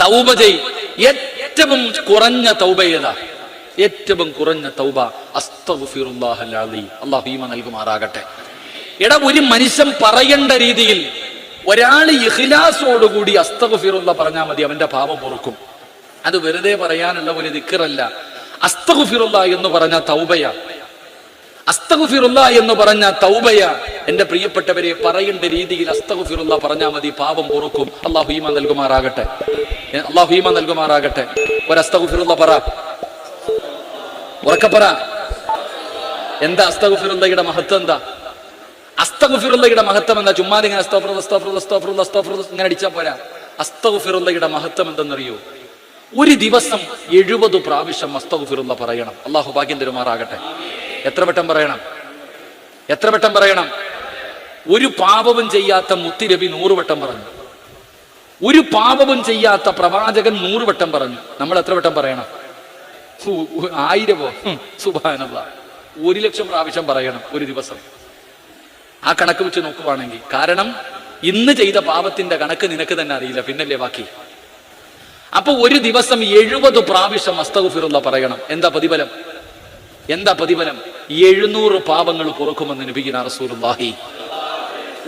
തൗബ ചെയ്. ഏറ്റവും കുറഞ്ഞ തൗബ ഏതാ? ഏറ്റവും കുറഞ്ഞ തൗബ. അല്ലാഹു ഈമ നൽകുമാറാകട്ടെ. എടാ ഒരു മനുഷ്യൻ പറയേണ്ട രീതിയിൽ ഒരാൾ ഇഹ്ലാസോടുകൂടി അസ്തഗ്ഫിറുല്ല പറഞ്ഞാൽ മതി അവന്റെ പാപം പൊറുക്കും. അത് വെറുതെ പറയാനുള്ള ഒരു ദിക്കറല്ല അസ്തഗ്ഫിറുല്ല എന്ന് പറഞ്ഞ തൗബയ. അസ്തഗ്ഫിറുല്ല എന്ന് പറഞ്ഞ തൗബയ എന്റെ പ്രിയപ്പെട്ടവരെ പറയേണ്ട രീതിയിൽ അസ്തഗ്ഫിറുല്ല പറഞ്ഞാൽ മതി പാപം പൊറുക്കും. അള്ളാഹു ഈമ നൽകുമാറാകട്ടെ. അള്ളാഹു ഈമ നൽകുമാറാകട്ടെ. ഒരു അസ്തഗ്ഫിറുല്ല പറ. എന്താ അസ്തഗ്ഫിറുല്ലയുടെ മഹത്വം എന്താ? അസ്തഗ്ഫിറുല്ലയുടെ മഹത്വം എന്താ? ചുമ്മാ ഇങ്ങനെ അസ്തഗ്ഫിറുല്ല ഇങ്ങനെ അടിച്ചാൽ പോരാ. അസ്തഗ്ഫിറുല്ലയുടെ മഹത്വം എന്തെന്നറിയോ? ഒരു ദിവസം എഴുപത് പ്രാവശ്യം അസ്തഗ്ഫിറുല്ല പറയണം. അള്ളാഹു ഭാഗ്യം തരുമാറാകട്ടെ. എത്ര വട്ടം പറയണം? എത്ര വട്ടം പറയണം? ഒരു പാപവും ചെയ്യാത്ത മുത്തിരവി നൂറ് വട്ടം പറഞ്ഞു. ഒരു പാപവും ചെയ്യാത്ത പ്രവാചകൻ നൂറ് വട്ടം പറഞ്ഞു. നമ്മൾ എത്ര വട്ടം പറയണം? ആയിരവോ? സുബാനല്ല ഒരു ലക്ഷം പ്രാവശ്യം പറയണം ഒരു ദിവസം. ആ കണക്ക് വെച്ച് നോക്കുവാണെങ്കിൽ കാരണം ഇന്ന് ചെയ്ത പാപത്തിന്റെ കണക്ക് നിനക്ക് തന്നെ അറിയില്ല പിന്നല്ലേ ബാക്കി? അപ്പൊ ഒരു ദിവസം എഴുപത് പ്രാവശ്യം അസ്തഗുഫിറുള്ള പറയണം. എന്താ പ്രതിഫലം? എന്താ പ്രതിഫലം? എഴുന്നൂറ് പാപങ്ങൾ പൊറുക്കുമെന്ന് നബിഗിന റസൂലുള്ളാഹി.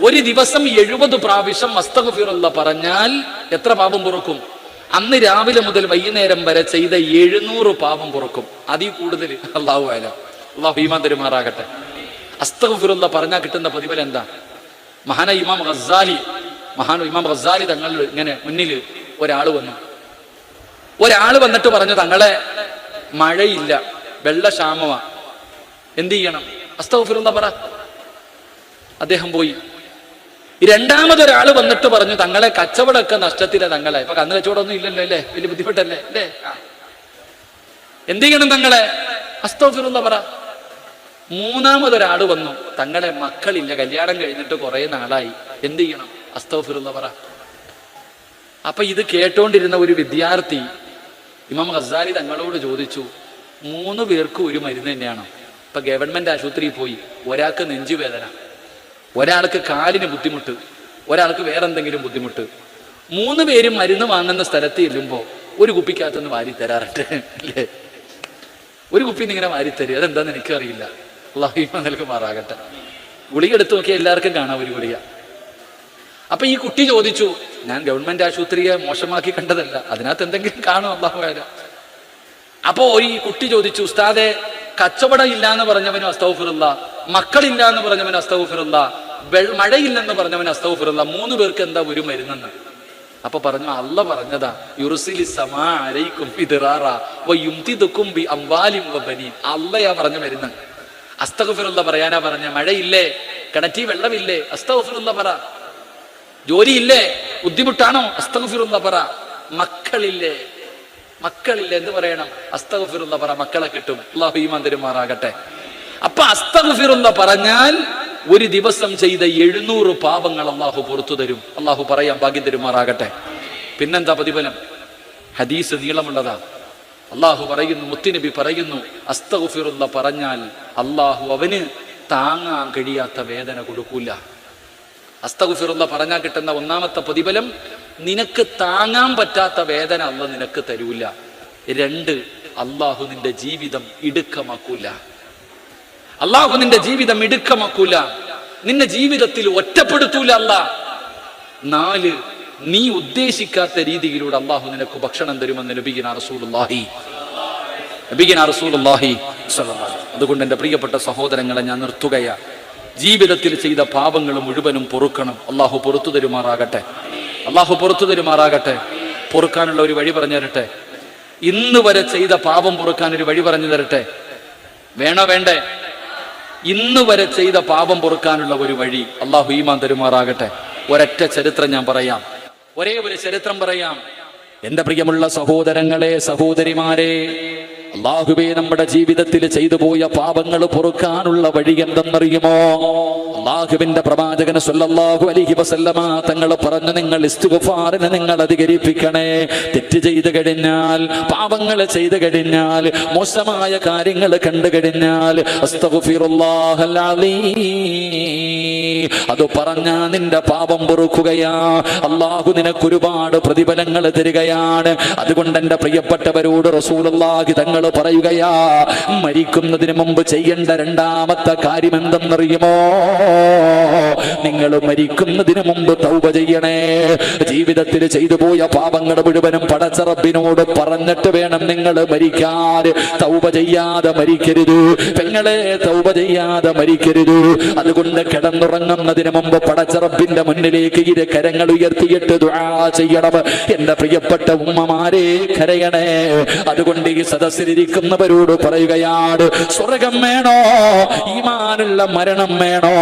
ഒരു ദിവസം എഴുപത് പ്രാവശ്യം അസ്തഗുഫിറുള്ള പറഞ്ഞാൽ എത്ര പാപം പുറക്കും? അന്ന് രാവിലെ മുതൽ വൈകുന്നേരം വരെ ചെയ്ത എഴുന്നൂറ് പാപം പുറക്കും. അതിൽ കൂടുതൽ അള്ളാഹു അല്ല അള്ളാഹു ഈമാൻ തരുമാറാകട്ടെ. അസ്തഗുഫിറുള്ള പറഞ്ഞാൽ കിട്ടുന്ന പ്രതിഫലം എന്താ? മഹാന ഇമാം ഖസാലി മഹാന ഇമാം ഖസാലി തങ്ങൾ ഇങ്ങനെ മുന്നിൽ ഒരാൾ വന്നു. ഒരാൾ വന്നിട്ട് പറഞ്ഞു തങ്ങളെ മഴയില്ല. വെള്ളക്ഷാമമാ എന്ത് ചെയ്യണം? അസ്തഫിറുന്ന പറ. അദ്ദേഹം പോയി. രണ്ടാമതൊരാൾ വന്നിട്ട് പറഞ്ഞു തങ്ങളെ കച്ചവടമൊക്കെ നഷ്ടത്തില്ല തങ്ങളെ. ഇപ്പൊ കന്ന് കച്ചവടമൊന്നും ഇല്ലല്ലോ അല്ലേ? വലിയ ബുദ്ധിമുട്ടല്ലേ? അല്ലേ? എന്ത് ചെയ്യണം തങ്ങളെ? അസ്തഫിറുന്ന പറ. മൂന്നാമതൊരാൾ വന്നു തങ്ങളെ മക്കളില്ല കല്യാണം കഴിഞ്ഞിട്ട് കുറെ നാളായി. എന്ത് ചെയ്യണം? അസ്തഫിറുന്ന പറ. അപ്പൊ ഇത് കേട്ടോണ്ടിരുന്ന ഒരു വിദ്യാർത്ഥി ഇമാം ഗസാലി തങ്ങളോട് ചോദിച്ചു മൂന്ന് പേർക്ക് ഒരു മരുന്ന് തന്നെയാണ്. ഇപ്പൊ ഗവൺമെന്റ് ആശുപത്രിയിൽ പോയി ഒരാൾക്ക് നെഞ്ചുവേദന ഒരാൾക്ക് കാലിന് ബുദ്ധിമുട്ട് ഒരാൾക്ക് വേറെ എന്തെങ്കിലും ബുദ്ധിമുട്ട്. മൂന്ന് പേരും മരുന്ന് വാങ്ങുന്ന സ്ഥലത്ത് ചെല്ലുമ്പോൾ ഒരു കുപ്പിക്കകത്തുനിന്ന് വാരി തരാറുണ്ട്. അല്ലേ? ഒരു കുപ്പി ഇങ്ങനെ വാരി തരും. അതെന്താന്ന് എനിക്കറിയില്ല അള്ളാഹിമ നൽകുമാറാകട്ടെ ഗുളിക എടുത്തു നോക്കിയാൽ എല്ലാവർക്കും കാണാം ഒരു ഗുളിക. അപ്പൊ ഈ കുട്ടി ചോദിച്ചു ഞാൻ ഗവൺമെന്റ് ആശുപത്രിയെ മോശമാക്കി കണ്ടതല്ല. അതിനകത്ത് എന്തെങ്കിലും കാണും അള്ളാഹുകാരം അപ്പോ ഈ കുട്ടി ചോദിച്ചു ഉസ്താദെ കച്ചവടം ഇല്ല എന്ന് പറഞ്ഞവനും അസ്തൗഫിറുള്ള മക്കളില്ല എന്ന് പറഞ്ഞവനും അസ്തൗഫിറുള്ള മഴയില്ലെന്ന് പറഞ്ഞവൻ അസ്തൗഫിറുള്ള മൂന്ന് പേർക്ക് എന്താ ഒരു മരുന്നെന്ന്? അപ്പൊ പറഞ്ഞു അല്ല പറഞ്ഞതാ യുറുസിലി സമാ അലൈക്കും ബിദിറാറ വ ബി അംവാലിം വ ബനീൻ. അല്ലയാ പറഞ്ഞ മരുന്ന്. അസ്തഗഫിറുള്ള പറയാനാ പറഞ്ഞ മഴയില്ലേ കിണറ്റി വെള്ളമില്ലേ അസ്തഗഫിറുള്ള പറ. ജോലിയില്ലേ ബുദ്ധിമുട്ടാണോ? അസ്തഗഫിറുള്ള പറ. മക്കളില്ലേ മക്കളില്ലേ എന്ന് പറയണം. അസ്തഗ്ഫിറുള്ള പറ മക്കളെ കിട്ടും. അള്ളാഹു ഈമാൻ തരുമാറാകട്ടെ. അപ്പൊ അസ്തഗ്ഫിറുള്ള പറഞ്ഞാൽ ഒരു ദിവസം ചെയ്ത എഴുന്നൂറ് പാപങ്ങൾ അള്ളാഹു പുറത്തു തരും. അള്ളാഹു പറയാൻ ഭാഗ്യം തരുമാറാകട്ടെ. പിന്നെന്താ പ്രതിഫലം? ഹദീസ് നീളമുള്ളതാ. അള്ളാഹു പറയുന്നു മുത്തുനബി പറയുന്നു അസ്തഗ്ഫിറുള്ള പറഞ്ഞാൽ അള്ളാഹു അവന് താങ്ങാൻ കഴിയാത്ത വേദന കൊടുക്കൂല. അസ്തഗുഫിറുള്ള പറഞ്ഞാൽ കിട്ടുന്ന ഒന്നാമത്തെ പ്രതിഫലം നിനക്ക് താങ്ങാൻ പറ്റാത്ത വേദന അള്ള നിനക്ക് തരൂല. രണ്ട് അള്ളാഹു നിന്റെ ജീവിതം ഇടുക്കമാക്കൂല. അള്ളാഹു നിന്റെ ജീവിതം ഇടുക്കമാക്കൂല. നിന്റെ ജീവിതത്തിൽ ഒറ്റപ്പെടുത്തൂല അല്ല. നാല് നീ ഉദ്ദേശിക്കാത്ത രീതിയിലൂടെ അള്ളാഹു നിനക്ക് ഭക്ഷണം തരുമെന്ന് ലഭിക്കുന്ന അതുകൊണ്ട് എന്റെ പ്രിയപ്പെട്ട സഹോദരങ്ങളെ ഞാൻ നിർത്തുകയാ. ജീവിതത്തിൽ ചെയ്ത പാപങ്ങൾ മുഴുവനും പൊറുക്കണം. അള്ളാഹു പൊറത്തു തരുമാറാകട്ടെ. അള്ളാഹു പുറത്തു തരുമാറാകട്ടെ. പൊറുക്കാനുള്ള ഒരു വഴി പറഞ്ഞു തരട്ടെ. ഇന്ന് വരെ ചെയ്ത പാപം പൊറുക്കാൻ ഒരു വഴി പറഞ്ഞു തരട്ടെ. വേണോ വേണ്ടേ? ഇന്ന് വരെ ചെയ്ത പാപം പൊറുക്കാനുള്ള ഒരു വഴി അള്ളാഹു ഈമാൻ തരുമാറാകട്ടെ. ഒരൊറ്റ ചരിത്രം ഞാൻ പറയാം. ഒരേ ഒരു ചരിത്രം പറയാം. എന്റെ പ്രിയമുള്ള സഹോദരങ്ങളെ സഹോദരിമാരെ അള്ളാഹുബേ നമ്മുടെ ജീവിതത്തിൽ ചെയ്തു പോയ പാപങ്ങൾ പൊറുക്കാനുള്ള വഴി എന്തെന്നറിയുമോ? അള്ളാഹുവിന്റെ പ്രവാചകന് സല്ലല്ലാഹു അലൈഹി വസല്ലമ തങ്ങൾ പറഞ്ഞു നിങ്ങൾ ഇസ്തുഗഫാറിനെ നിങ്ങൾ അധികരിപ്പിക്കണേ. തെറ്റ് ചെയ്തു കഴിഞ്ഞാൽ പാപങ്ങൾ ചെയ്തു കഴിഞ്ഞാൽ മോശമായ കാര്യങ്ങൾ കണ്ടു കഴിഞ്ഞാൽ. അത് പറഞ്ഞാ നിന്റെ പാപം പൊറുക്കുകയാ. അള്ളാഹു നിനക്കൊരുപാട് പ്രതിഫലങ്ങൾ തരികയാണ്. അതുകൊണ്ട് എന്റെ പ്രിയപ്പെട്ടവരോട് റസൂലുള്ളാഹി തങ്ങൾ പറയുകയാ മരിക്കുന്നതിന് മുമ്പ് ചെയ്യേണ്ട രണ്ടാമത്തെ കാര്യം എന്തെന്നറിയുമോ? നിങ്ങൾ മരിക്കുന്നതിന് മുമ്പ് തൗപ ചെയ്യണേ. ജീവിതത്തിൽ ചെയ്തു പോയ പാപങ്ങൾ മുഴുവനും പടച്ചറബിനോട് പറഞ്ഞിട്ട് വേണം നിങ്ങൾ മരിക്കാൻ. തൗപ ചെയ്യാതെ മരിക്കരുത്. പെങ്ങളെ തൗപ ചെയ്യാതെ മരിക്കരുത്. അതുകൊണ്ട് കിടന്നുറങ്ങുന്നതിന് മുമ്പ് പടച്ചറബിന്റെ മുന്നിലേക്ക് ഇത് കരങ്ങൾ ഉയർത്തിയിട്ട് ദുആ ചെയ്യണം. എന്റെ പ്രിയപ്പെട്ട ഉമ്മമാരെ കരയണേ. അതുകൊണ്ട് ഈ സദസ്സിലിരിക്കുന്നവരോട് പറയുകയാണ് സ്വർഗം വേണോ? ഈമാനുള്ള മരണം വേണോ?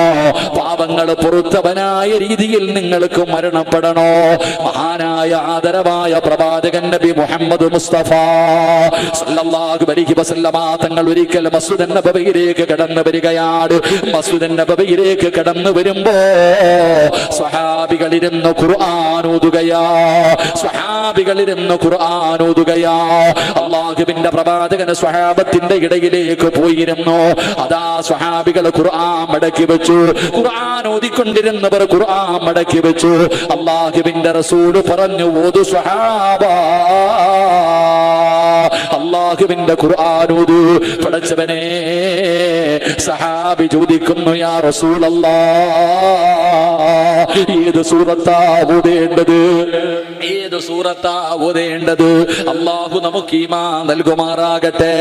പാപങ്ങൾ പൊറുത്തവനായ രീതിയിൽ നിങ്ങൾക്ക് മരണപ്പെടണോ? മഹാനായ ആദരവായ പ്രവാചകൻ നബി മുഹമ്മദ് മുസ്തഫ സല്ലല്ലാഹു അലൈഹി വസല്ലമ തങ്ങൾ ഒരിക്കൽ മസ്ജിദ് നബവിയിലേക്ക് കടന്നു വരികയാണ് മസ്ജിദ് നബവിയിലേക്ക് കടന്നു വരുമ്പോ സ്വഹാബികളിരുന്ന് ഖുർആൻ ഓതുകയാ സ്വഹാബികളിരുന്ന് ഖുർആൻ ഓതുകയാ. അള്ളാഹുവിന്റെ പ്രവാചകന് സ്വഹാബത്തിന്റെ ഇടയിലേക്ക് പോയിരുന്നു. അതാ സ്വഹാബികൾ ഖുർആൻ മടക്കി വെച്ചു. ഖുർആൻ ഓതിക്കൊണ്ടിരുന്നവർ ഖുർആൻ മടക്കി വെച്ചു. അള്ളാഹുവിന്റെ റസൂൽ പറഞ്ഞു ഓതു സ്വഹാബ. അള്ളാഹുവിന്റെ ഖുർആാനൂതു പടച്ചവനെ സഹാബി ചോദിക്കുന്നു യാ റസൂലല്ലാ ഏത് സൂറത്താ ഓതേണ്ടത്? ഏത് സൂറത്താ ഓതേണ്ടത്? അള്ളാഹു നമുക്ക് ഈമാ നൽകുമാറാകട്ടെ.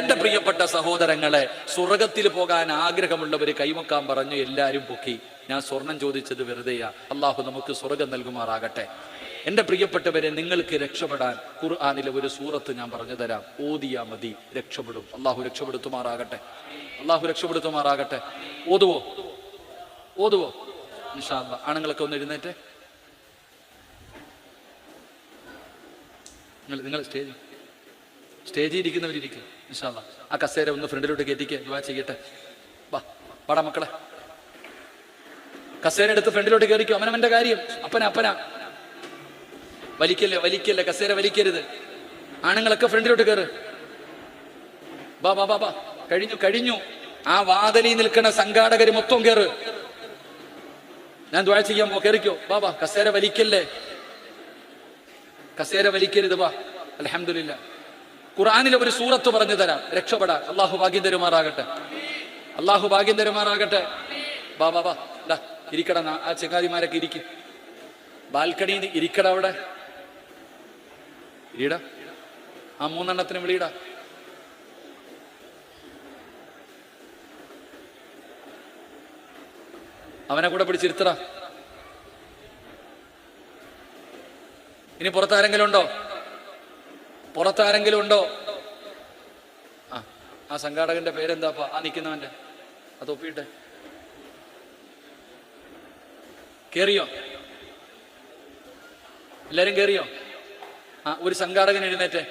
എന്റെ പ്രിയപ്പെട്ട സഹോദരങ്ങളെ സ്വർഗത്തിൽ പോകാൻ ആഗ്രഹമുള്ളവര് കൈമുക്കാൻ പറഞ്ഞു എല്ലാരും പൊക്കി. ഞാൻ സ്വർണം ചോദിച്ചത് വെറുതെയാ. അള്ളാഹു നമുക്ക് സ്വർഗം നൽകുമാറാകട്ടെ. എന്റെ പ്രിയപ്പെട്ടവരെ നിങ്ങൾക്ക് രക്ഷപ്പെടാൻ ഖുർആാനിലെ ഒരു സൂറത്ത് ഞാൻ പറഞ്ഞു തരാം. ഓതിയാ മതി രക്ഷപ്പെടും. അള്ളാഹു രക്ഷപ്പെടുത്തുമാറാകട്ടെ. അള്ളാഹു രക്ഷപ്പെടുത്തുമാറാകട്ടെ. ഓതുവോ? ഓതുവോ. ആണുങ്ങളൊക്കെ ഒന്ന് എഴുന്നേറ്റ്. നിങ്ങൾ നിങ്ങൾ സ്റ്റേജ് സ്റ്റേജിൽ ഇരിക്കുന്നവരിയ്ക്കും നിഷാദ ആ കസേര ഒന്ന് ഫ്രണ്ടിലോട്ട് കയറ്റിക്കുക ദുആ ചെയ്യട്ടെ. വാ പാടാ മക്കളെ. കസേര എടുത്ത് ഫ്രണ്ടിലോട്ട് കയറിക്കും അവനവന്റെ കാര്യം. അപ്പന അപ്പന. വലിക്കല്ലേ വലിക്കല്ലേ കസേര വലിക്കരുത്. ആണുങ്ങളൊക്കെ ഫ്രണ്ടിലോട്ട് കയറ് ബാ ബാ ബാ ബാ. കഴിഞ്ഞു കഴിഞ്ഞു. ആ വാതലി നിൽക്കുന്ന സംഘാടകര് മൊത്തം കയറ് ഞാൻ ദ്വാഴ ചെയ്യാൻ പോ കയറിക്കോ ബാ ബാ കസേര വലിക്കല്ലേ. കസേര വലിക്കരുത് ബാ. അലഹമില്ല ഖുറാനിലെ ഒരു സൂറത്ത് പറഞ്ഞു തരാം. രക്ഷപ്പെടാ. അള്ളാഹു ഭാഗ്യം തരുമാറാകട്ടെ. അള്ളാഹു ഭാഗ്യം തരുമാറാകട്ടെ. ബാ ബാ ബാ. ഇരിക്കടാ ആ ചെങ്ങാതിമാരൊക്കെ ഇരിക്കും. ബാൽക്കണിയിൽ ഇരിക്കട അവിടെ. ഇരിട ആ മൂന്നെണ്ണത്തിന് വിളിയിടാ. അവനെ കൂടെ പിടിച്ചിരുത്തറ ഇനി പുറത്താരെങ്കിലും ഉണ്ടോ? പുറത്താരെങ്കിലും ഉണ്ടോ? ആ ആ സംഘാടകന്റെ പേരെന്താപ്പാ? ആ നിൽക്കുന്നവന്റെ അത് ഒപ്പിയിട്ട്. കേറിയോ? എല്ലാരും കേറിയോ? ആ ഒരു സംഘാടകൻ എഴുന്നേറ്റ്.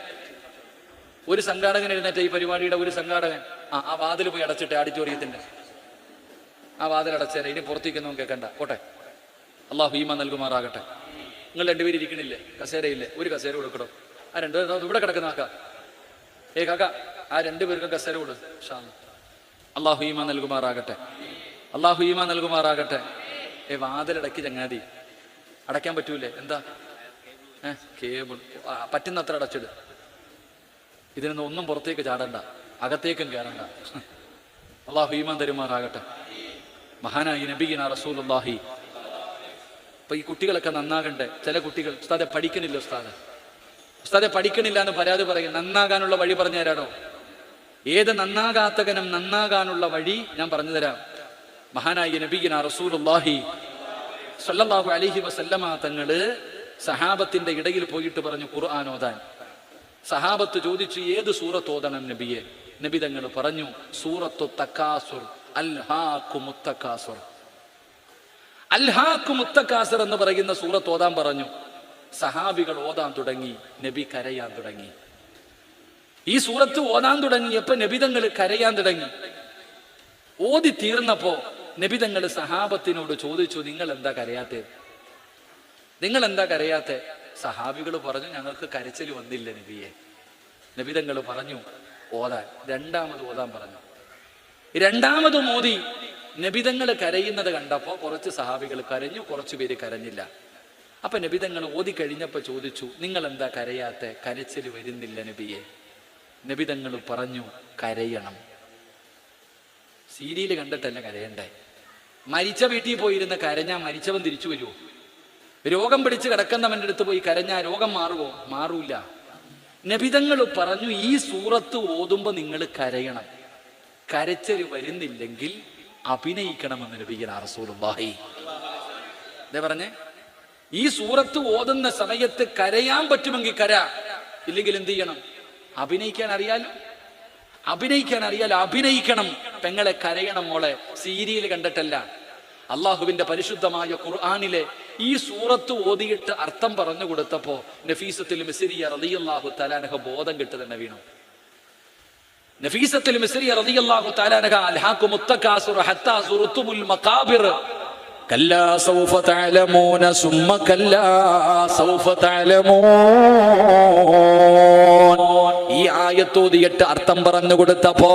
ഒരു സംഘാടകൻ എഴുന്നേറ്റ് ഈ പരിപാടിയുടെ ഒരു സംഘാടകൻ. ആ ആ വാതിൽ പോയി അടച്ചിട്ടെ ഓഡിറ്റോറിയത്തിന്റെ ആ വാതിൽ അടച്ചേരെ. ഇനി പുറത്തേക്കൊന്നും കേൾക്കണ്ട. പോട്ടെ. അള്ളാഹു ഭീമ നൽകുമാറാകട്ടെ. നിങ്ങൾ രണ്ടുപേരും ഇരിക്കണില്ലേ? കസേരയില്ലേ? ഒരു കസേര കൊടുക്കടോ. ആ രണ്ടു ഇവിടെ കിടക്കുന്ന ആക്ക ഏ കാക്ക ആ രണ്ടുപേർക്കും കസേര കൊടു. അള്ളാഹു ഹീമ നൽകുമാറാകട്ടെ. അള്ളാഹു ഹീമ നൽകുമാറാകട്ടെ. ഏ വാതിലടക്കി ചങ്ങാതി. അടയ്ക്കാൻ പറ്റൂലേ? എന്താ? കേബിൾ. പറ്റുന്ന പറ്റുന്നത്ര അടച്ചിട്. ഇതിനൊന്നും ഒന്നും പുറത്തേക്ക് ചാടണ്ട. അകത്തേക്കും കയറണ്ട. അള്ളാഹു ഈമാൻ തരുമാറാകട്ടെ. മഹാനായി നബീന റസൂലുള്ളാഹി. അപ്പൊ ഈ കുട്ടികളൊക്കെ നന്നാകണ്ടേ? ചില കുട്ടികൾ ഉസ്താദെ പഠിക്കണില്ല ഉസ്താദെ. ഉസ്താദെ പഠിക്കണില്ല എന്ന് പരാതി പറയും. നന്നാകാനുള്ള വഴി പറഞ്ഞു തരാടോ? ഏത് നന്നാകാത്തകനും നന്നാകാനുള്ള വഴി ഞാൻ പറഞ്ഞു തരാം. മഹാനായി നബീന റസൂലുള്ളാഹി സല്ലാഹു അലൈഹി വസല്ലമ തങ്ങൾ സഹാബത്തിന്റെ ഇടയിൽ പോയിട്ട് പറഞ്ഞു ഖുർആൻ ഓതാൻ. സഹാബത്ത് ചോദിച്ചു ഏത് സൂറത്ത് ഓതണം നബിയെ? നബി തങ്ങൾ പറഞ്ഞു സൂറത്തു തക്കാസുർ അൽഹാഖു മുത്തക്കാസുർ അൽഹാഖു മുത്തക്കാസുർ എന്ന് പറയുന്ന സൂറത്ത് ഓതാൻ പറഞ്ഞു. സഹാബികൾ ഓതാൻ തുടങ്ങി നബി കരയാൻ തുടങ്ങി. ഈ സൂറത്ത് ഓതാൻ തുടങ്ങിയപ്പോ നബിതങ്ങൾ കരയാൻ തുടങ്ങി. ഓതി തീർന്നപ്പോ നബിതങ്ങൾ സഹാബത്തിനോട് ചോദിച്ചു നിങ്ങൾ എന്താ കരയാത്തത്? നിങ്ങൾ എന്താ കരയാത്തെ? സഹാബികൾ പറഞ്ഞു ഞങ്ങൾക്ക് കരച്ചിൽ വന്നില്ല നബിയെ. നബിതങ്ങൾ പറഞ്ഞു ഓതാൻ. രണ്ടാമത് ഓതാൻ പറഞ്ഞു. രണ്ടാമത് മോദി നബിതങ്ങൾ കരയുന്നത് കണ്ടപ്പോ കുറച്ച് സഹാബികൾ കരഞ്ഞു കുറച്ചു പേര് കരഞ്ഞില്ല. അപ്പൊ നബിതങ്ങൾ ഓതി കഴിഞ്ഞപ്പോ ചോദിച്ചു നിങ്ങൾ എന്താ കരയാത്ത? കരച്ചിൽ വരുന്നില്ല നബിയെ. നബിതങ്ങൾ പറഞ്ഞു കരയണം. സീരിയൽ കണ്ടിട്ടല്ല കരയണ്ടേ? മരിച്ച വീട്ടിൽ പോയിരുന്ന കരഞ്ഞാ മരിച്ചവൻ തിരിച്ചു വരുമോ രോഗം പിടിച്ച് കിടക്കുന്നവന്റെ അടുത്ത് പോയി കരഞ്ഞാൽ രോഗം മാറുമോ മാറൂല. നബിതങ്ങൾ പറഞ്ഞു ഈ സൂറത്ത് ഓതുമ്പോ നിങ്ങൾ കരയണം. കരച്ചര് വരുന്നില്ലെങ്കിൽ അഭിനയിക്കണമെന്ന് റസൂലുള്ളാഹി. എന്താ പറഞ്ഞേ? ഈ സൂറത്ത് ഓതുന്ന സമയത്ത് കരയാൻ പറ്റുമെങ്കിൽ കര. ഇല്ലെങ്കിൽ എന്ത് ചെയ്യണം? അഭിനയിക്കാൻ അറിയാലോ? അഭിനയിക്കാൻ അറിയാലോ? അഭിനയിക്കണം. പെങ്ങളെ കരയണം മോളെ. സീരിയൽ കണ്ടിട്ടല്ല. അള്ളാഹുവിന്റെ പരിശുദ്ധമായ ഖുർആാനിലെ ഈ സൂറത്ത് ഓതിയിട്ട് അർത്ഥം പറഞ്ഞു കൊടുത്തപ്പോ നഫീസത്തിൽ മിസിരിയ റളിയല്ലാഹു തലാനഹ ബോധം കിട്ടു തന്നെ വീണു. നഫീസത്തിൽ മിസ്രിയ റളിയല്ലാഹു തലാനഹ അൽഹാഖു മുത്തകാസുർ ഹത്താ സുറുത്തുമുൽ മഖാബിർ. കല്ലാ സൗഫ തഅലമൂന സുമ്മ കല്ലാ സൗഫ തഅലമൂൻ. ഈ ആയത്തോതിയിട്ട് അർത്ഥം പറഞ്ഞു കൊടുത്തപ്പോ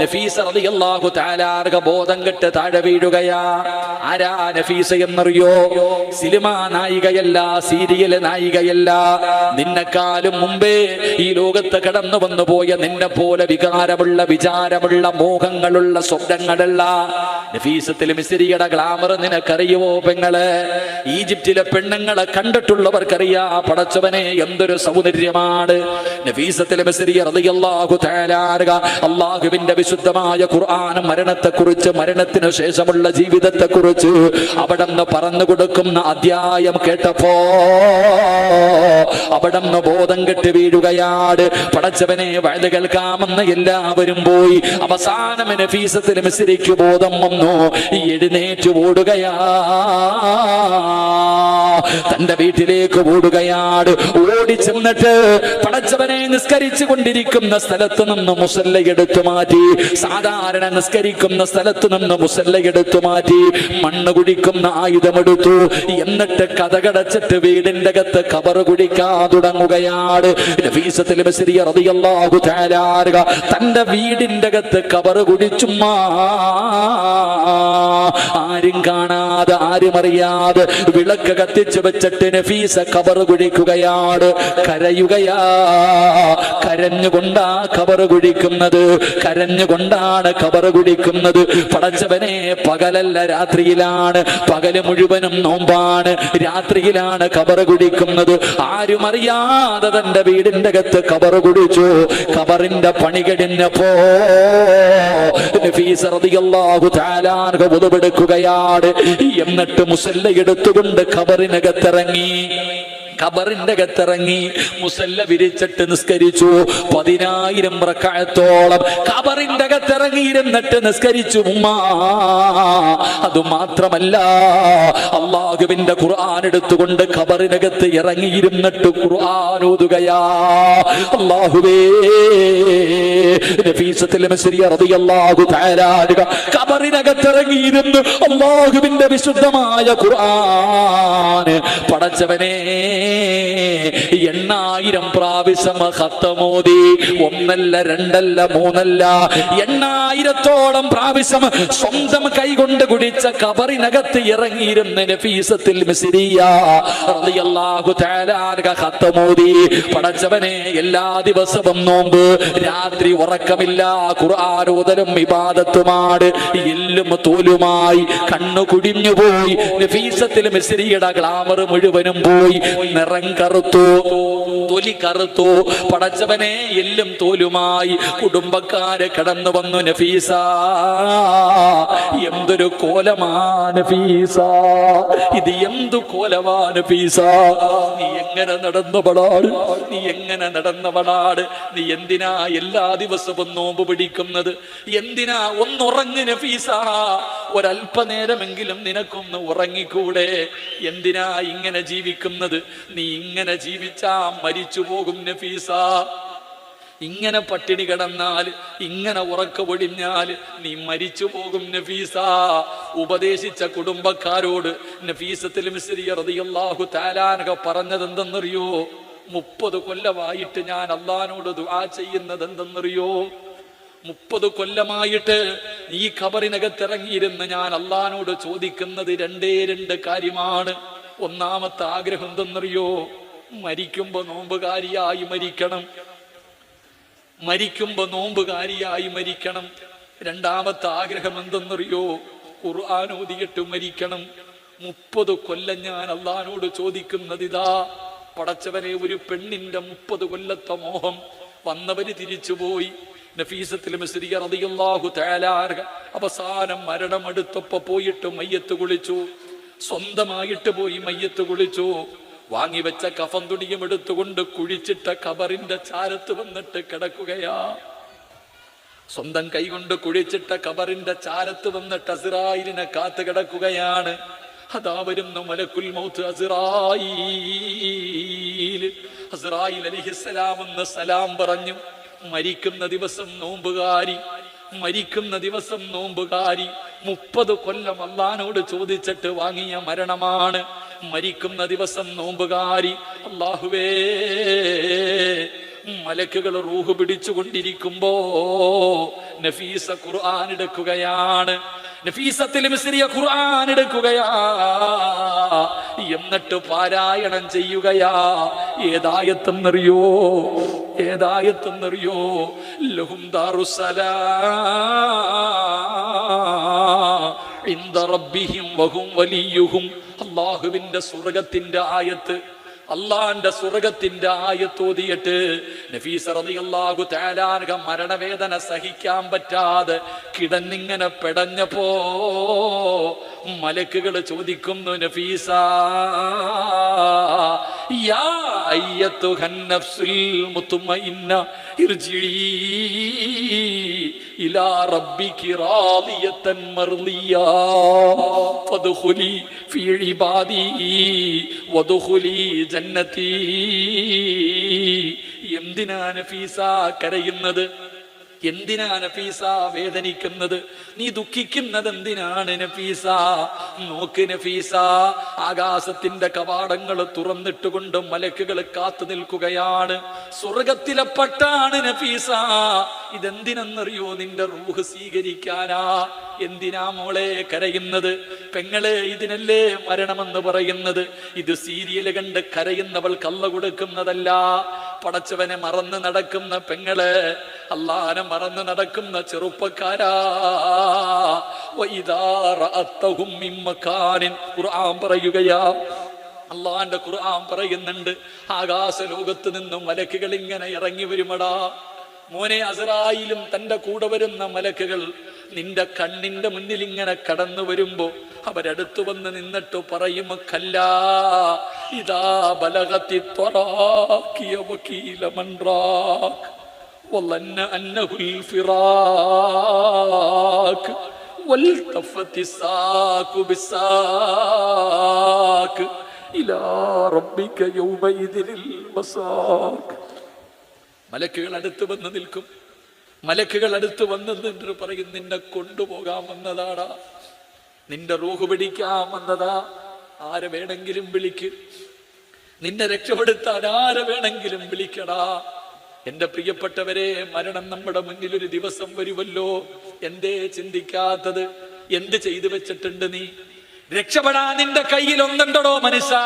നഫീസ റളിയല്ലാഹു തആലാർക ബോധം കെട്ട് താഴെ വീഴുകയാ. ആരാ നഫീസ എന്നറിയോ? സിനിമ നായികയല്ല സീരിയൽ നായികയല്ല. നിന്നെക്കാളും മുമ്പേ ഈ ലോകത്ത് കടന്നു വന്നു പോയ നിന്നെ പോലെ വികാരമുള്ള വിചാരമുള്ള മോഹങ്ങളുള്ള സ്വപ്നങ്ങളുള്ള നഫീസത്തിൽ മിസ്രിയുടെ ഗ്ലാമർ നിനക്കറിയുവോ പെങ്ങൾ? ഈജിപ്തിലെ പെണ്ണുങ്ങളെ കണ്ടിട്ടുള്ളവർക്കറിയാ പടച്ചവനെ എന്തൊരു സൗന്ദര്യമാണ്. നഫീസത്തിലെ അള്ളാഹുവിന്റെ വിശുദ്ധമായ ഖുർആൻ മരണത്തെ കുറിച്ച് മരണത്തിനു ശേഷമുള്ള ജീവിതത്തെ കുറിച്ച് അവിടെ നിന്ന് പറഞ്ഞു കൊടുക്കുന്ന അധ്യായം കേട്ടപ്പോ അവിടെ നിന്ന് ബോധം കെട്ട് വീഴുകയാണ് പടച്ചവനെ വഴുത് കേൾക്കാമെന്ന് എല്ലാവരും പോയി. അവസാനം ഫീസത്തിന് മിസ്രിക്ക് ബോധം വന്നു. എഴുന്നേറ്റ് ഓടുകയാ. തന്റെ വീട്ടിലേക്ക് ഓടുകയാണ് ഓടി ചെന്നിട്ട് പടച്ചവനെ നിസ്കരിച്ചു കൊണ്ടിരിക്കുന്ന സ്ഥലത്ത് നിന്ന് മുസല്ല എടുത്തു മാറ്റി. സാധാരണ നിസ്കരിക്കുന്ന സ്ഥലത്ത് നിന്ന് മുസല്ല എടുത്തു മാറ്റി. മണ്ണ് കുടിക്കുന്ന ആയുധമെടുത്തു എന്നിട്ട് കഥകടച്ചിട്ട് വീടിന്റെ അകത്ത് കബർ കുടിക്കാൻ തുടങ്ങുകയാണ്. തന്റെ വീടിന്റെ അകത്ത് കബർ കുടിച്ചുമ്മാ. ആരും കാണാതെ ആരും അറിയാതെ വിളക്ക് കത്തിച്ചു വെച്ചിട്ട് നഫീസ കബർ കുടിക്കുകയാണ്. കരയുകയാ കരഞ്ഞുകൊണ്ടാ കബറ് കുഴിക്കുന്നത്. കരഞ്ഞുകൊണ്ടാണ് കബറ് കുടിക്കുന്നത് പടച്ചവനെ പകലല്ല രാത്രിയിലാണ്. പകൽ മുഴുവനും നോമ്പാണ്. രാത്രിയിലാണ് കബറ് കുടിക്കുന്നത് ആരും അറിയാതെ തന്റെ വീടിന്റെ അകത്ത് കബറ് കുടിച്ചു കബറിന്റെ പണി കഴിഞ്ഞപ്പോ എന്നിട്ട് മുസല്ല എടുത്തുകൊണ്ട് ഖബറിനകത്തിറങ്ങി. ഖബറിന്റെ അകത്തിറങ്ങി മുസല്ല വിരിച്ചിട്ട് നിസ്കരിച്ചു. പതിനായിരം റക്കായത്തോളം ഖബറിന്റെ അകത്തിറങ്ങിയിരുന്നിട്ട് നിസ്കരിച്ചു. ഉമ്മാ അത് മാത്രമല്ല അള്ളാഹുവിന്റെ ഖുർആൻ എടുത്തുകൊണ്ട് ഖബറിനകത്ത് ഇറങ്ങിയിരുന്നിട്ട് ഖുർആൻ ഓതുകയാ. അള്ളാഹുവേ ഖബറിനകത്തിറങ്ങിയിരുന്നു അള്ളാഹുവിന്റെ വിശുദ്ധമായ ഖുർആൻ പടച്ചവനെ എണ്ണായിരം പ്രാവശ്യം ഹത്തമോദി ഒന്നല്ല രണ്ടല്ല മൂന്നല്ല. എണ്ണായിരത്തോളം പ്രാവശ്യം സ്വന്തം കൈകൊണ്ട് കുടിച്ച കബറിനകത്ത് ഇറങ്ങിയിരുന്ന നഫീസത്തിൽ ഹത്തമോദി പടച്ചവനെ എല്ലാ ദിവസവും നോമ്പ് രാത്രി ഉറക്കമില്ല ഖുർആൻ വിവാദത്തുമാട് എല്ലും തോലുമായി കണ്ണു കുടിഞ്ഞുപോയി നഫീസത്തിൽ മിസ്രിയുടെ ഗ്ലാമർ മുഴുവനും പോയി. നിറം കറുത്തു തൊലി കറുത്തു. പടച്ചവനെ എല്ലും തോലുമായി കുടുംബക്കാരെ കടന്നു വന്നു നഫീസ. എന്തൊരു കോലമാ നഫീസ. ഇത് എന്തു കോലമാ നഫീസ. നീ എങ്ങനെ നടന്നവളാട് നീ എങ്ങനെ നടന്നവളാട് നീ എന്തിനാ എല്ലാ ദിവസവും നോമ്പ് പിടിക്കുന്നത്? എന്തിനാ ഒന്നുറങ്ങ് നഫീസ? ഒരല്പനേരമെങ്കിലും നിനക്കൊന്ന് ഉറങ്ങിക്കൂടെ? എന്തിനാ ഇങ്ങനെ ജീവിക്കുന്നത്? നീ ഇങ്ങനെ ജീവിച്ചാ മരിച്ചു പോകും നഫീസ. ഇങ്ങനെ പട്ടിണി കിടന്നാൽ ഇങ്ങനെ ഉറക്ക നീ മരിച്ചു പോകും നഫീസ. ഉപദേശിച്ച കുടുംബക്കാരോട് നഫീസത്തിൽ റളിയല്ലാഹു താലാനക പറഞ്ഞത് എന്തെന്നറിയോ മുപ്പത് കൊല്ലമായിട്ട് ഞാൻ അള്ളഹാനോട് ദുആ ചെയ്യുന്നത് എന്തെന്നറിയോ മുപ്പത് കൊല്ലമായിട്ട് ഈ ഖബറിനകത്തിറങ്ങിയിരുന്ന് ഞാൻ അള്ളഹാനോട് ചോദിക്കുന്നത് രണ്ടേ രണ്ട് കാര്യമാണ്. ഒന്നാമത്തെ ആഗ്രഹം എന്തെന്നറിയോ? മരിക്കുമ്പോ നോമ്പുകാരിയായി മരിക്കണം. മരിക്കുമ്പോ നോമ്പുകാരിയായി മരിക്കണം. രണ്ടാമത്തെ ആഗ്രഹം എന്തെന്നറിയോ? ഖുർആൻ ഓതിയിട്ട് മരിക്കണം. മുപ്പത് കൊല്ലം ഞാൻ അള്ളഹാനോട് ചോദിക്കുന്നത് ഇതാ. പടച്ചവനെ ഒരു പെണ്ണിന്റെ മുപ്പത് കൊല്ലത്തെ മോഹം വന്നവര് തിരിച്ചുപോയി. നഫീസത്തിൽ തആല അൻഹ അവസാനം മരണം അടുത്തൊപ്പം പോയിട്ട് മയ്യത്ത് കുളിച്ചു. സ്വന്തമായിട്ട് പോയി മയ്യത്ത് കുളിച്ചു. വാങ്ങിവെച്ച കഫം തുണിയും എടുത്തുകൊണ്ട് കുഴിച്ചിട്ട കബറിന്റെ ചാരത്ത് വന്നിട്ട് കിടക്കുകയാ. സ്വന്തം കൈകൊണ്ട് കുഴിച്ചിട്ട കബറിന്റെ ചാരത്ത് വന്നിട്ട് അസിറായിലിനെ കാത്തു കിടക്കുകയാണ്. അതാ വരുന്ന മലക്കുൽ മൗത്ത് അസിറായി അസിറായിൽ അലിഹിസ്സലാം എന്ന് സലാം പറഞ്ഞു. മരിക്കുന്ന ദിവസം നോമ്പുകാരി മരിക്കുന്ന ദിവസം നോമ്പുകാരി. മുപ്പത് കൊല്ലം അള്ളഹാനോട് ചോദിച്ചിട്ട് വാങ്ങിയ മരണമാണ്. മരിക്കുന്ന ദിവസം നോമ്പുകാരി അള്ളാഹുവേ മലക്കുകൾ റൂഹ് പിടിച്ചുകൊണ്ടിരിക്കുമ്പോ നഫീസ ഖുർആൻ എടുക്കുകയാണ്. നഫീസത്തിൽ മിസ്രിയ ഖുർആൻ എടുക്കുകയാ. എന്നിട്ട് പാരായണം ചെയ്യുകയാ. ഏതായത്തെന്നറിയോ? ഏതായത്തെന്നറിയോ? ലഹും ദാറുസലാം ഇന്ദ റബ്ബിഹിം വഹും വലിയുഹും. അള്ളാഹുവിന്റെ സ്വർഗത്തിന്റെ ആയത്ത് അള്ളാന്റെ സ്വർഗത്തിന്റെ ആയത്തോതിയിട്ട് നഫീസ റളിയല്ലാഹു താലാനക മരണവേദന സഹിക്കാൻ പറ്റാതെ കിടന്നിങ്ങനെ പെടഞ്ഞപ്പോ മലക്കുകൾ ചോദിക്കുന്നു നഫീസ യാ അയ്യത്തുഹൻ ഇർജിഇ ഇലാ ഫദ്ഖുലി ഫീ ഇബാദി വദ്ഖുലി ജന്നതി കരയുന്നത്? എന്തിനാ നഫീസ വേദനിക്കുന്നത്? നീ ദുഃഖിക്കുന്നത് എന്തിനാണ് നഫീസ? നോക്ക് നഫീസ ആകാശത്തിന്റെ കവാടങ്ങൾ തുറന്നിട്ടുകൊണ്ട് മലക്കുകൾ കാത്തു നിൽക്കുകയാണ്. സ്വർഗത്തിലെ പട്ടാണ് നഫീസ. ഇതെന്തിനെന്നറിയോ നിന്റെ റൂഹ് സ്വീകരിക്കാനാ? എന്തിനാ മോളെ കരയുന്നത്? പെങ്ങളെ ഇതിനല്ലേ മരണമെന്ന് പറയുന്നത്? ഇത് സീരിയൽ കണ്ട് കരയുന്നവൾ കള്ള കൊടുക്കുന്നതല്ല. പടച്ചവനെ മറന്ന് നടക്കുന്ന പെങ്ങൾ അള്ളാനെ മറന്ന് നടക്കുന്ന ചെറുപ്പക്കാരാ. ഖുർആൻ പറയുകയാ. അള്ളാന്റെ ഖുർആൻ പറയുന്നുണ്ട്. ആകാശ ലോകത്ത് നിന്നും മലക്കുകൾ ഇങ്ങനെ ഇറങ്ങി വരുമടാ. മോനെ അസറായിലും തന്റെ കൂടെ വരുന്ന മലക്കുകൾ നിന്റെ കണ്ണിന്റെ മുന്നിൽ ഇങ്ങനെ കടന്നു വരുമ്പോ അവരടുത്തു വന്ന് നിന്നിട്ട് പറയും കല്ല ഇതാ ബലകത്തി തൊറാക്കിയ വക്കീല മൺറാക്ക് മലക്കുകൾ അടുത്ത് വന്ന് നിൽക്കും. മലക്കുകൾ അടുത്ത് വന്ന് നിന്നിട്ട് പറയും നിന്നെ കൊണ്ടുപോകാൻ വന്നതാടാ നിന്റെ റൂഹ് പിടിക്കാൻ വന്നതാ ആരെ വേണമെങ്കിലും വിളിക്ക്. നിന്നെ രക്ഷപ്പെടുത്താൻ ആരെ വേണമെങ്കിലും വിളിക്കടാ. എന്റെ പ്രിയപ്പെട്ടവരെ മരണം നമ്മുടെ മുന്നിൽ ഒരു ദിവസം വരുമല്ലോ. എന്തേ ചിന്തിക്കാത്തത്? എന്ത് ചെയ്തു വെച്ചിട്ടുണ്ട് നീ? രക്ഷപ്പെടാൻ നിന്റെ കയ്യിൽ ഒന്നുണ്ടോ മനുഷ്യ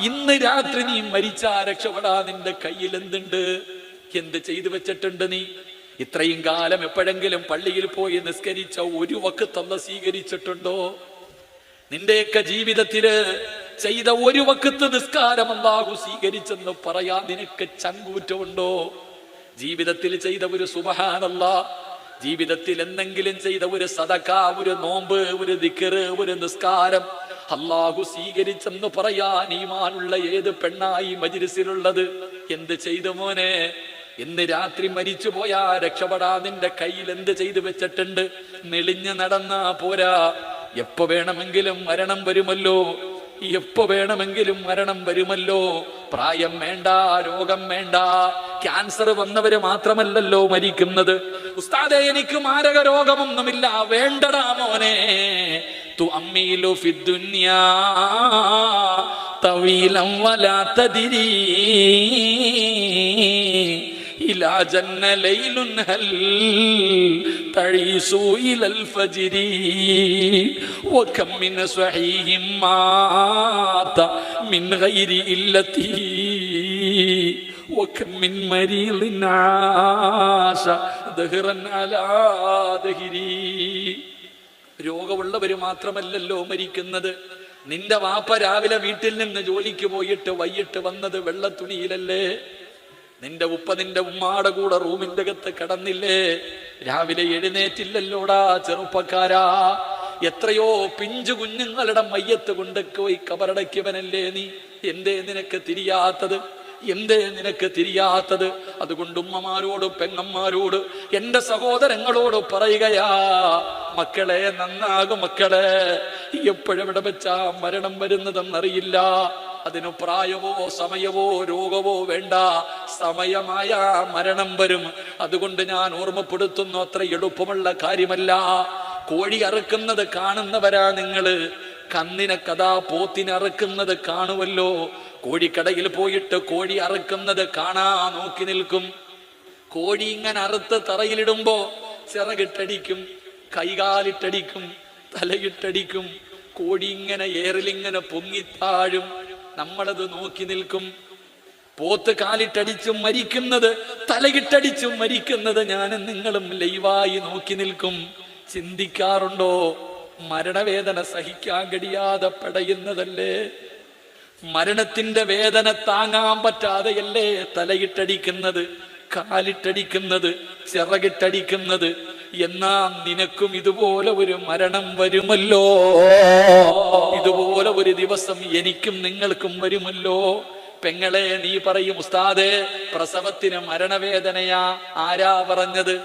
ഇന്ന് രാത്രി നീ മരിച്ചാ രക്ഷപ്പെടാ നിന്റെ കയ്യിൽ എന്തുണ്ട്? എന്ത് ചെയ്തു വെച്ചിട്ടുണ്ട് നീ? ഇത്രയും കാലം എപ്പോഴെങ്കിലും പള്ളിയിൽ പോയി നിസ്കരിച്ച ഒരു വക്കത്തല്ല സ്വീകരിച്ചിട്ടുണ്ടോ? നിന്റെയൊക്കെ ജീവിതത്തിൽ ചെയ്ത ഒരു വക്കത്ത് നിസ്കാരം അല്ലാഹു സ്വീകരിച്ചെന്ന് പറയാൻ നിനക്ക് ചങ്കൂറ്റമുണ്ടോ? ജീവിതത്തിൽ ചെയ്ത ഒരു സുബഹാനല്ല ജീവിതത്തിൽ എന്തെങ്കിലും ചെയ്ത ഒരു സദക ഒരു നോമ്പ് ഒരു ദിക്കറ് ഒരു നിസ്കാരം അള്ളാഹു സ്വീകരിച്ചെന്ന് പറയാൻ ഈമാനുള്ള ഏത് പെണ്ണായി മജിരിസിലുള്ളത് എന്ത് ചെയ്തു മോനെ? ഇന്ന് രാത്രി മരിച്ചു പോയാ രക്ഷപ്പെടാ നിന്റെ കയ്യിൽ എന്ത് ചെയ്തു വെച്ചിട്ടുണ്ട്? നെളിഞ്ഞു നടന്നാ പോരാ. എപ്പോ വേണമെങ്കിലും മരണം വരുമല്ലോ? എപ്പോ വേണമെങ്കിലും മരണം വരുമല്ലോ? പ്രായം വേണ്ട രോഗം വേണ്ട. ക്യാൻസർ വന്നവര് മാത്രമല്ലല്ലോ മരിക്കുന്നത്. ഉസ്താദെ എനിക്ക് മാരക രോഗമൊന്നുമില്ല. വേണ്ടടാ മോനെ. തു അമ്മിയിലു തവീലം വലാത്തതിരീ إلى جن ليل هل تعيش إلى الفجر وكم من صحيح مات من غير إلته وكم من مريض عاش دهرا على دهري രോഗമുള്ളവര് മാത്രമല്ലല്ലോ മരിക്കുന്നത് നിന്റെ വാപ്പ രാവിലെ വീട്ടിൽ നിന്ന് ജോലിക്ക് പോയിട്ട് വൈകിട്ട് വന്നത് വെള്ളത്തുണിയിലല്ലേ നിന്റെ ഉപ്പ നിന്റെ ഉമ്മാടെ കൂടെ റൂമിന്റെ അകത്ത് കിടന്നില്ലേ? രാവിലെ എഴുന്നേറ്റില്ലല്ലോടാ ചെറുപ്പക്കാരാ. എത്രയോ പിഞ്ചു കുഞ്ഞുങ്ങളുടെ മയ്യത്ത് കൊണ്ടുപോയി കബറടക്കിയവനല്ലേ നീ? എന്തേ നിനക്ക് തിരിയാത്തത്? എന്തേ നിനക്ക് തിരിയാത്തത്? അതുകൊണ്ട് ഉമ്മമാരോട് പെങ്ങന്മാരോട് എന്റെ സഹോദരങ്ങളോട് പറയുകയാ മക്കളെ നന്നാകും മക്കളെ. എപ്പോഴെവിടെ വെച്ചാ മരണം വരുന്നതെന്നറിയില്ല. അതിനു പ്രായമോ സമയമോ രോഗമോ വേണ്ട. സമയമായ മരണം വരും. അതുകൊണ്ട് ഞാൻ ഓർമ്മപ്പെടുത്തുന്നു അത്ര എളുപ്പമുള്ള കാര്യമല്ല. കോഴി അറുക്കുന്നത് കാണുന്നവരാ നിങ്ങൾ. കന്നിനെ കഥാ പോത്തിനെ അറുക്കുന്നത് കാണുമല്ലോ. കോഴിക്കടയിൽ പോയിട്ട് കോഴി അറുക്കുന്നത് കാണാ നോക്കി നിൽക്കും. കോഴി ഇങ്ങനെ അറുത്ത് തറയിലിടുമ്പോ ചിറകിട്ടടിക്കും കൈകാലിട്ടടിക്കും തലയിട്ടടിക്കും. കോഴി ഇങ്ങനെ ഏറിലിങ്ങനെ പൊങ്ങിത്താഴും നമ്മളത് നോക്കി നിൽക്കും. പോത്ത് കാലിട്ടടിച്ചും മരിക്കുന്നത് തലകിട്ടടിച്ചും മരിക്കുന്നത് ഞാനും നിങ്ങളും ലൈവായി നോക്കി നിൽക്കും. ചിന്തിക്കാറുണ്ടോ? മരണവേദന സഹിക്കാൻ കഴിയാതെ പടയുന്നതല്ലേ? മരണത്തിന്റെ വേദന താങ്ങാൻ പറ്റാതെയല്ലേ തലയിട്ടടിക്കുന്നത് കാലിട്ടടിക്കുന്നത് ചിറകിട്ടടിക്കുന്നത്? എന്നാ നിനക്കും ഇതുപോലെ ഒരു മരണം വരുമല്ലോ? ഇതുപോലെ ഒരു ദിവസം എനിക്കും നിങ്ങൾക്കും വരുമല്ലോ. പെങ്ങളെ നീ പറയും ഉസ്താദേ പ്രസവത്തിന് മരണവേദനയാ. ആരാ പറഞ്ഞത്?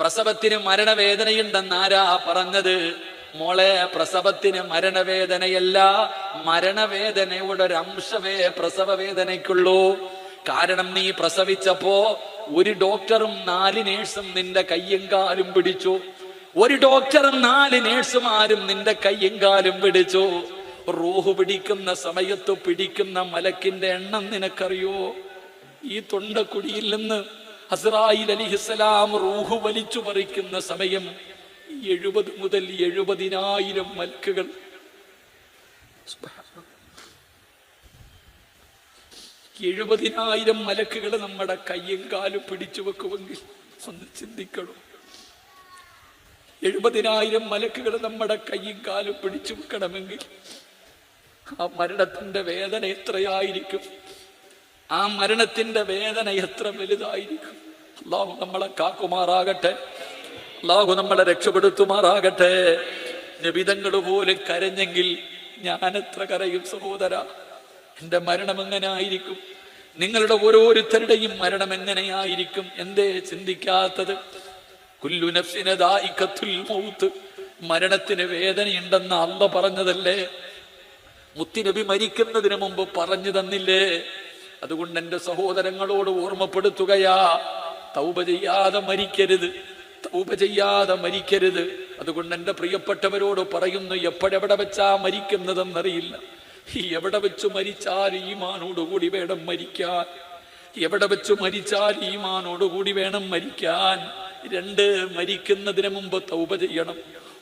പ്രസവത്തിന് മരണവേദനയുണ്ടെന്ന് ആരാ പറഞ്ഞത്? മോളെ പ്രസവത്തിന് മരണവേദനയല്ല മരണവേദനയുടെ ഒരു അംശമേ പ്രസവ വേദനയ്ക്കുള്ളൂ കാരണം നീ പ്രസവിച്ചപ്പോ ഒരു ഡോക്ടറും നാല് നേഴ്സും നിന്റെ കയ്യും കാലും പിടിച്ചു. ഒരു ഡോക്ടറും നാല് നേഴ്സുമാരും നിന്റെ കയ്യും കാലും പിടിച്ചു. റൂഹ് പിടിക്കുന്ന സമയത്ത് പിടിക്കുന്ന മലക്കിന്റെ എണ്ണം നിനക്കറിയോ? ഈ തൊണ്ടക്കുടിയിൽ നിന്ന് അസ്രായിൽ അലിഹിസ്സലാം റൂഹ് വലിച്ചു പറിക്കുന്ന സമയം എഴുപത് മുതൽ എഴുപതിനായിരം മലക്കുകൾ എഴുപതിനായിരം മലക്കുകൾ നമ്മുടെ കയ്യും കാലും പിടിച്ചു വെക്കുമെങ്കിൽ ഒന്ന് ചിന്തിക്കണം? എഴുപതിനായിരം മലക്കുകൾ നമ്മുടെ കയ്യും കാലും പിടിച്ചു വെക്കണമെങ്കിൽ ആ മരണത്തിന്റെ വേദന എത്രയായിരിക്കും? ആ മരണത്തിന്റെ വേദന എത്ര വലുതായിരിക്കും? അള്ളാഹു നമ്മളെ കാക്കുമാറാകട്ടെ. അള്ളാഹു നമ്മളെ രക്ഷപ്പെടുത്തുമാറാകട്ടെ. നിബിതങ്ങൾ പോലെ കരഞ്ഞെങ്കിൽ ഞാൻ എത്ര കരയും സഹോദര? എന്റെ മരണം എങ്ങനെ ആയിരിക്കും നിങ്ങളുടെ ഓരോരുത്തരുടെയും മരണം എങ്ങനെയായിരിക്കും? എന്തേ ചിന്തിക്കാത്തത്? കുല്ലു നഫ്സിന് ദായിക്കത്തുൽ മൗത്ത്. മരണത്തിന് വേദനയുണ്ടെന്ന് അല്ല പറഞ്ഞതല്ലേ? മുത്തിനബി മരിക്കുന്നതിന് മുമ്പ് പറഞ്ഞു തന്നില്ലേ? അതുകൊണ്ട് എന്റെ സഹോദരങ്ങളോട് ഓർമ്മപ്പെടുത്തുകയാ. തൗപ ചെയ്യാതെ മരിക്കരുത്. തൗപ ചെയ്യാതെ മരിക്കരുത്. അതുകൊണ്ട് എന്റെ പ്രിയപ്പെട്ടവരോട് പറയുന്നു എപ്പോഴെവിടെ വെച്ചാ മരിക്കുന്നതെന്നറിയില്ല. എവിടെ വെച്ച് മരിച്ചാൽ ഈമാനോടുകൂടി വേണം മരിക്കാൻ? എവിടെ വെച്ച് മരിച്ചാൽ ഈമാനോടുകൂടി വേണം മരിക്കാൻ? രണ്ട് മരിക്കുന്നതിന് മുമ്പ് തൗപ ചെയ്യണം.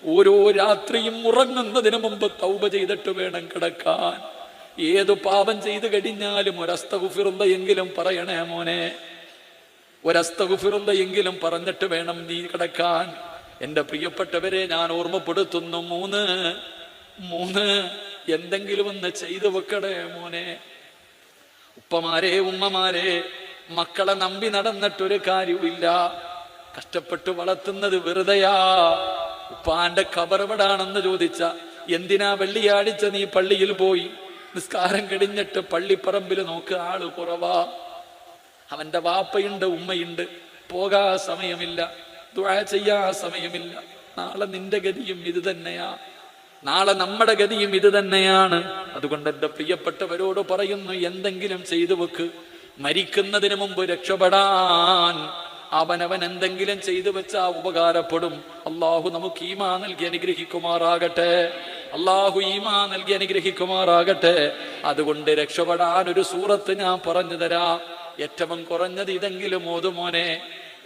ഓരോ രാത്രിയും ഉറങ്ങുന്നതിന് മുമ്പ് തൗപ ചെയ്തിട്ട് വേണം കിടക്കാൻ. ഏതു പാപം ചെയ്തു കഴിഞ്ഞാലും ഒരസ്തകുഫിറുന്തയെങ്കിലും പറയണേ മോനെ. ഒരസ്തകുഫിറുന്തയെങ്കിലും പറഞ്ഞിട്ട് വേണം നീ കിടക്കാൻ. എന്റെ പ്രിയപ്പെട്ടവരെ ഞാൻ ഓർമ്മപ്പെടുത്തുന്നു മൂന്ന് മൂന്ന്. എന്തെങ്കിലും ഒന്ന് ചെയ്തു വെക്കടേ മോനെ. ഉപ്പമാരെ ഉമ്മമാരെ മക്കളെ നമ്പി നടന്നിട്ടൊരു കാര്യവുമില്ല. കഷ്ടപ്പെട്ട് വളർത്തുന്നത് വെറുതെയാ. ഉപ്പാന്റെ കബറവിടാണെന്ന് ചോദിച്ച എന്തിനാ വെള്ളിയാഴ്ച നീ പള്ളിയിൽ പോയി? നിസ്കാരം കഴിഞ്ഞിട്ട് പള്ളിപ്പറമ്പിൽ നോക്ക് ആൾ കുറവാ. അവന്റെ വാപ്പയുണ്ട് ഉമ്മയുണ്ട്. പോകാ സമയമില്ല. ദുഴ ചെയ്യാ സമയമില്ല. നാളെ നിന്റെ ഗതിയും ഇത് തന്നെയാ. നാളെ നമ്മുടെ ഗതിയും ഇത് തന്നെയാണ്. അതുകൊണ്ട് എന്റെ പ്രിയപ്പെട്ടവരോട് പറയുന്നു എന്തെങ്കിലും ചെയ്തു വെക്ക്. മരിക്കുന്നതിന് മുമ്പ് രക്ഷപ്പെടാൻ അവനവൻ എന്തെങ്കിലും ചെയ്തു വെച്ചാ ഉപകാരപ്പെടും. അള്ളാഹു നമുക്ക് ഈമാ നൽകി അനുഗ്രഹിക്കുമാറാകട്ടെ. അള്ളാഹു ഈമാ നൽകി അനുഗ്രഹിക്കുമാറാകട്ടെ. അതുകൊണ്ട് രക്ഷപ്പെടാൻ ഒരു സൂറത്ത് ഞാൻ പറഞ്ഞു തരാം. ഏറ്റവും കുറഞ്ഞത് ഇതെങ്കിലും ഓതുമോനെ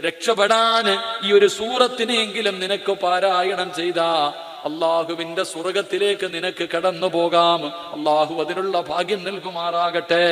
രക്ഷപ്പെടാൻ ഈ ഒരു സൂറത്തിനെങ്കിലും നിനക്ക് പാരായണം ചെയ്താ. അള്ളാഹുവിന്റെ സ്വർഗത്തിലേക്ക് നിനക്ക് കടന്നു പോകാം അള്ളാഹു അതിനുള്ള ഭാഗ്യം നൽകുമാറാകട്ടെ.